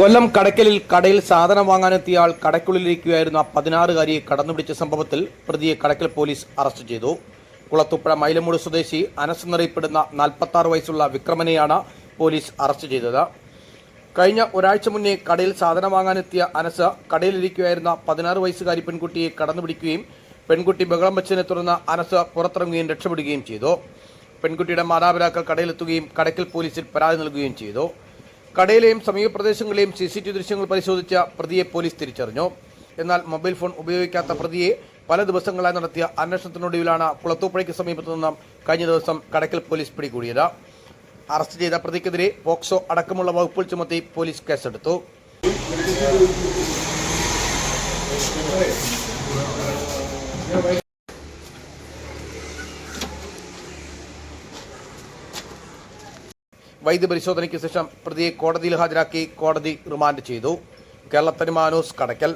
കൊല്ലം കടയ്ക്കലിൽ കടയിൽ സാധനം വാങ്ങാനെത്തിയ ആൾ കടയ്ക്കുള്ളിലിരിക്കുകയായിരുന്ന. പതിനാറുകാരിയെ കടന്നുപിടിച്ച സംഭവത്തിൽ പ്രതിയെ കടയ്ക്കൽ പോലീസ് അറസ്റ്റ് ചെയ്തു. കുളത്തുപ്പുഴ മൈലമൂട് സ്വദേശി അനസ് എന്നറിയപ്പെടുന്ന നാൽപ്പത്തി ആറ് വയസ്സുള്ള വിക്രമനെയാണ് പോലീസ് അറസ്റ്റ് ചെയ്തത്. കഴിഞ്ഞ ഒരാഴ്ച മുന്നേ കടയിൽ സാധനം വാങ്ങാനെത്തിയ അനസ് കടയിലിരിക്കുകയായിരുന്ന പതിനാറ് വയസ്സുകാരി പെൺകുട്ടിയെ കടന്നുപിടിക്കുകയും പെൺകുട്ടി ബഹളം വെച്ചതിനെ തുടർന്ന് അനസ് പുറത്തിറങ്ങുകയും രക്ഷപ്പെടുകയും ചെയ്തു. പെൺകുട്ടിയുടെ മാതാപിതാക്കൾ കടയിലെത്തുകയും കടയ്ക്കൽ പോലീസിൽ പരാതി നൽകുകയും ചെയ്തു. കടയിലെയും സമീപ പ്രദേശങ്ങളിലെയും സി സി ടി വി ദൃശ്യങ്ങൾ പരിശോധിച്ച പ്രതിയെ പോലീസ് തിരിച്ചറിഞ്ഞു. എന്നാൽ മൊബൈൽ ഫോൺ ഉപയോഗിക്കാത്ത പ്രതിയെ പല ദിവസങ്ങളായി നടത്തിയ അന്വേഷണത്തിനൊടുവിലാണ് കുളത്തൂപ്പുഴയ്ക്ക് സമീപത്തു നിന്നും കഴിഞ്ഞ ദിവസം കടക്കൽ പോലീസ് പിടികൂടിയത്. അറസ്റ്റ് ചെയ്ത പ്രതിക്കെതിരെ പോക്സോ അടക്കമുള്ള വകുപ്പുകൾ ചുമത്തി പോലീസ് കേസെടുത്തു. വൈദ്യപരിശോധനയ്ക്ക് ശേഷം പ്രതിയെ കോടതിയിൽ ഹാജരാക്കി കോടതി റിമാൻഡ് ചെയ്തു. കേരളത്തിന് തനിമാനൂസ് കടയ്ക്കൽ